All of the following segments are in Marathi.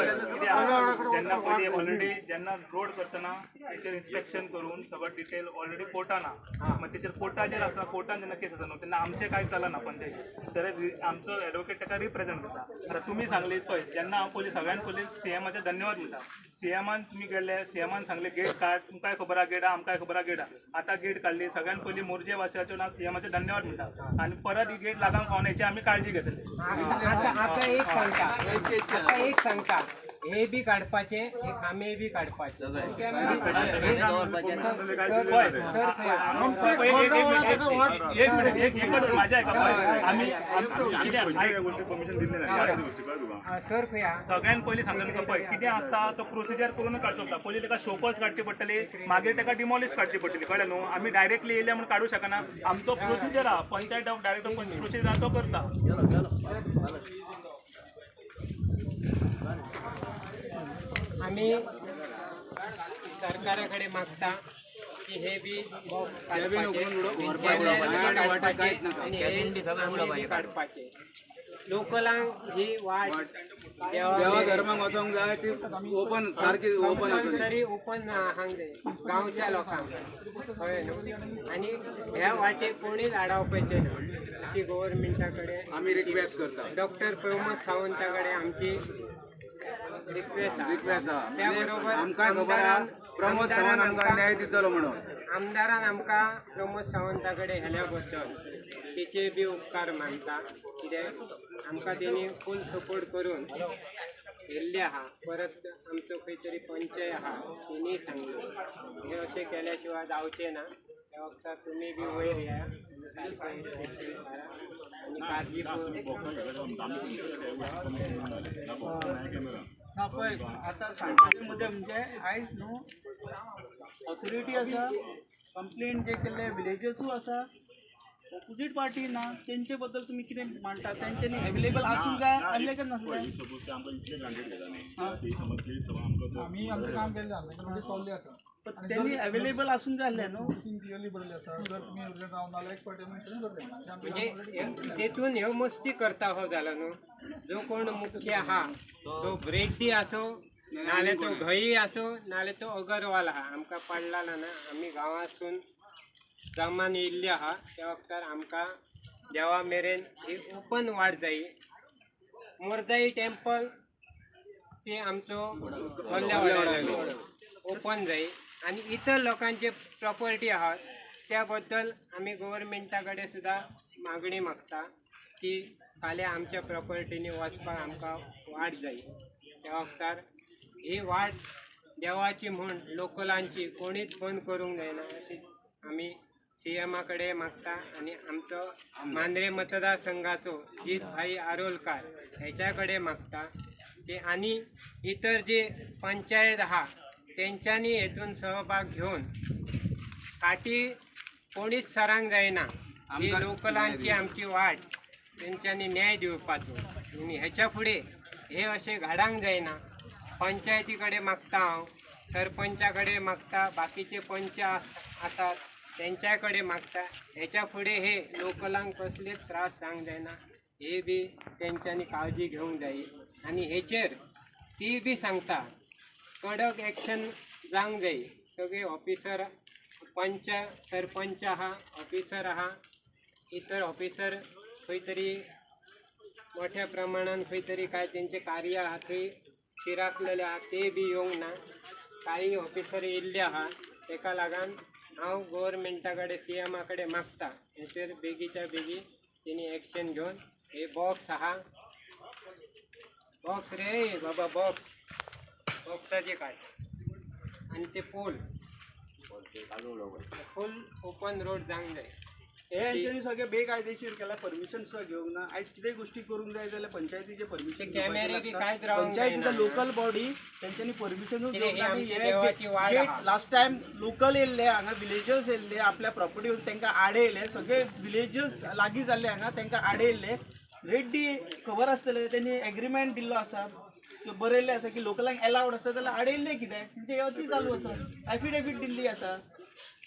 ज्यांना पहिले ऑलरेडी ज्यांना रोड करतना त्याचेर इन्स्पेक्शन करून सगळं डिटेल ऑलरेडी कोर्टाना मग त्याचेर कोर्टा जर आसा कोर्टान जेन्ना केस आसा न्हू तेन्ना आमचें कांय चलना पंचायत तर आमचो एडवोकेट ताका रिप्रेझेंट करता? आता तुमी सांगले पळय जेन्ना हांव पयलीं सगळ्यान पयलीं सीएमाचे धन्यवाद म्हणटा सीएमान तुमी गेले सीएमान सांगले गेट काड तुमकांय खबर आहा गेट आहा आमकांय खबर आहा गेट आतां गेट काडली सगळ्यान पयलीं मोरजे वासियाच्यो ना सीएमाचे धन्यवाद म्हणटा आनी परत ही. गेट लागांक पावण्याची आमी काळजी घेतली आता आता एक सांगता आता एक सांगता हे बी काडपाचे हे खांबे बी काडपाचे ओके सर, एक- एक- एक- एक- एक- एक मिनिट माझ्या ऐका कितें हा, सर खंया सगळ्यान पयलीं सांगता तुका पळय कितें आसता तो प्रोसिजर करून काडचो पडटा पयलीं ताका शोकॉस काडची पडटली मागीर ताका डिमॉलिश काडची पडटली कळ्ळें न्हू आमी डायरेक्टली येयले म्हणून काडूं शकना. आमचो प्रोसिजर आहा पंचायत डायरेक्ट प्रोसिजर आहा तो करता. आम्ही सरकाराकडे मागता की हे बी काडपाचे आणि हे काडपाचे लोकलांक ही वाट देवा धर्माक वचोंक जाय ती ओपन सारकी ओपन आसूं कंपल्सरी ओपन हांग जाय गांवच्या लोकांक. कळ्ळें न्हू आनी ह्या वाटेक कोणीच आडावपाचें ना? अशी गव्हर्मेंटा कडेन आमी रिक्वेस्ट करता. डॉक्टर प्रमोद सावंता कडेन आमची रिक्वेस्ट त्या बरोबर आमकांय खबर आहा प्रमोद सावंत आमकां न्याय दितलो म्हणून आमदारान आमकां प्रमोद सावंता कडेन हेल्या बद्दल तेचे बी उपकार मानता कित्याक आमकां तेणी फूल सपोर्ट करून येल्ले आहा परत आमचो खंय तरी पंचय आहा तेणी सांगले हे अशें केल्या शिवाय जावचें ना त्या वखदार तुमी बी वयर या सारकें करा आनी काळजी ना पळय आतां सांगपाचें मुद्दे म्हणजे आयज न्हू ऑथॉरिटी आसा कंप्लेन जे केल्ले विलेजर्सूय आसा ऑपोजीट पार्टी ना तेंचे बद्दल तुमी कितें मांडटा तेंच्यांनी अवेलेबल आसूंक जाय आसलें काय नासलें? आम्ही आमचं काम केलं जातं त्याच्यामध्ये पावले असं. पण त्यांनी अवेलेबल आसूंक जाय आसलें न्हू क्लिअरली बरले असं जर तुम्ही urgent राहून आला एक्सपर्ट करते म्हणजे हे- तेतून ह्यो मस्ती करता हो जालो न्हू जो कोण मुख्य आहा तो ब्रेड्डी असो नाल्यार तो घई असो नाल्यार तो अगरवाल आहा आमकां पडलाला ना आमी गांवांतसून जमान येयल्ली आहा त्या वखदार आमकां देवा मेरेन ही ओपन वाट जायी मोरजाई टेम्पल ते आमचो ओपन जायी आनी इतर लोकांचे प्रॉपर्टी आहात त्या बद्दल आमी गव्हर्मेंटा कडेन सुद्दां मागणी मागता की फाल्यां आमच्या प्रॉपर्टीनी वचपाक आमकां वाट जायी त्या वखदार ही वाट देवाची म्हण लोकलांची कोणीच बंद करूंक जायना अशी आमी सी एमा कडेन मागता आनी आमचो मांद्रे मतदारसंघाचो जीत भाई आरोलकार हेच्या कडेन मागता की आनी इतर जे पंचायत आहा तेंच्यांनी हेतून सहभाग घेवन फाटी कोणीच सरांक जायना ही लोकलांची आमची वाट. तेंच्यांनी न्याय दिवपाचो आनी हेच्या फुडें हे अशें घाडांक जायना पंचायती कडेन मागता हांव सरपंचा कडेन मागता. बाकीचे पंच आस- आसात तेंच्या कडेन मागता. हेच्या फुडें हे लोकलांक कसलेच त्रास जावंक जायना हे बी तेंच्यांनी काळजी घेवंक जायी आनी हेचेर ती बी सांगता. कडक एक्शन जावंक जायी सगळे ऑफिसर पंच सरपंच आहा ऑफिसर आहा इतर ऑफिसर खंय तरी मोठ्या प्रमाणात खंय तरी काय तेंचे कार्य आहा थंय शिराकलेले आहा ते बी येवंक ना काही ऑफिसर येयल्ले आहा तेका लागून हांव गोवोरमेंटा कडेन सी एमा कडेन मागता. हेचेर बेगीच्या बेगी तेणी एक्शन घेवन हे बॉक्स आहा बॉक्स रे बाबा बॉक्स बॉक्साचे काड आणि ते पोल फुल ओपन रोड जावंक जाय हे यांच्यानी सगळे बेकायदेशीर केला परमिशन सुद्धा घेवंक ना. आयज कितें गोष्टी करूंक जाय जाल्यार पंचायतीचे परमिशन कॅमेरे बी कांयच पंचायतीचा. लोकल बॉडी त्यांच्यानी परमिशनूच कितें घेवंक ना आमची देवाची वाड आहा. लास्ट टाइम लोकल येयल्ले हांगा विलेजर्स येयल्ले आपल्या प्रॉपर्टी तांकां आडे येयले सगळे विलेजर्स लागीं जाल्ले हांगा तांकां आडे येयल्ले रेड्डी खबर आसतले त्यांनी एग्रीमेंट दिल्लो आसा. बरयल्लें आसा की लोकलांक एलावड आसा जाल्यार आडयल्लें कितें. म्हणजे अती चालू आसा एफिडेविट दिल्ली आसा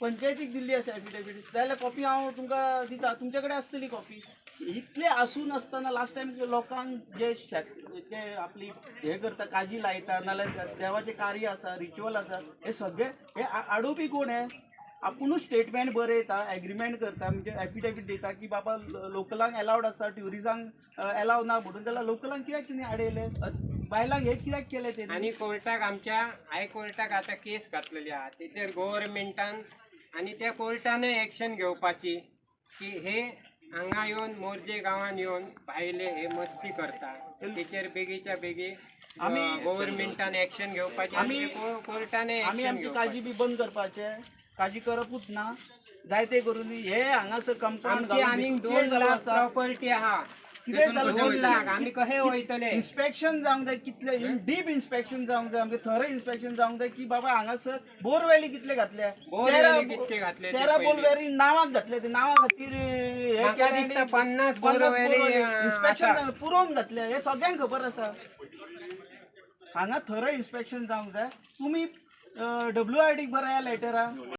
पंचायतीक दिल्ली आसा एफिडेविट जाल्यार कॉपी हांव तुमकां दिता तुमचे कडेन आसतली कॉपी इतले आसून आसतना लास्ट टायम लोकांक जे शेत जे आपली हे करता काजी लायता नाजाल्यार देवाचे कार्य आसा रिच्युअल आसा हे सगळे हे आडोवपी कोण हे आपुणूच स्टेटमेंट बरयता एग्रीमेंट करता म्हणजे एफिडेविट दिता की बाबा लोकलांक एलावड आसा ट्युरिजांक अलाव ना म्हणून जाल्यार लोकलांक कित्याक तिने आडयलें अ, बायलांक हे कित्याक केले ते आणि कोर्टाक आमच्या हायकोर्टाक आता केस घातलेली आहा. तेचेर गव्हर्मेंटान आणि त्या कोर्टान एक्शन घेवपाची की हे हांगा येवन मोर्जे गांवान येवन भायले हे मस्ती करता तेचेर बेगीच्या बेगी आमी- गव्हर्मेंटान एक्शन घेवपाची आमी- आणि को- कोर्टाने आमी एक्शन आमची घेवपाची काजी बी बंद करपाचे. काजी करपूच ना. जायते करून. हे हांगासर कंपाऊंड आमची आनीक दोन लाख प्रॉपर्टी आहा. कितें तितून लाख कशे वयतले इन्स्पेक्शन जावंक जाय कितले डीप इन्स्पेक्शन जावंक जाय आमचे थरो इन्स्पेक्शन जावंक जाय की बाबा हांगासर बोरवेली कितले घातल्या? बोरवेली तेरा- कितले घातले ते तेरा पयलीं. बोरवेली नावाक घातले ते नावा खातीर हे म्हाका केले दिसता आनी पन्नास बोरवेली, अं, इन्स्पेक्शन आसा. पुरोवन घातले हे सगळ्यांक खबर आसा हांगा थरो इन्स्पेक्शन जावंक जाय तुमी डब्ल्यू आय डीक बरया लेटरा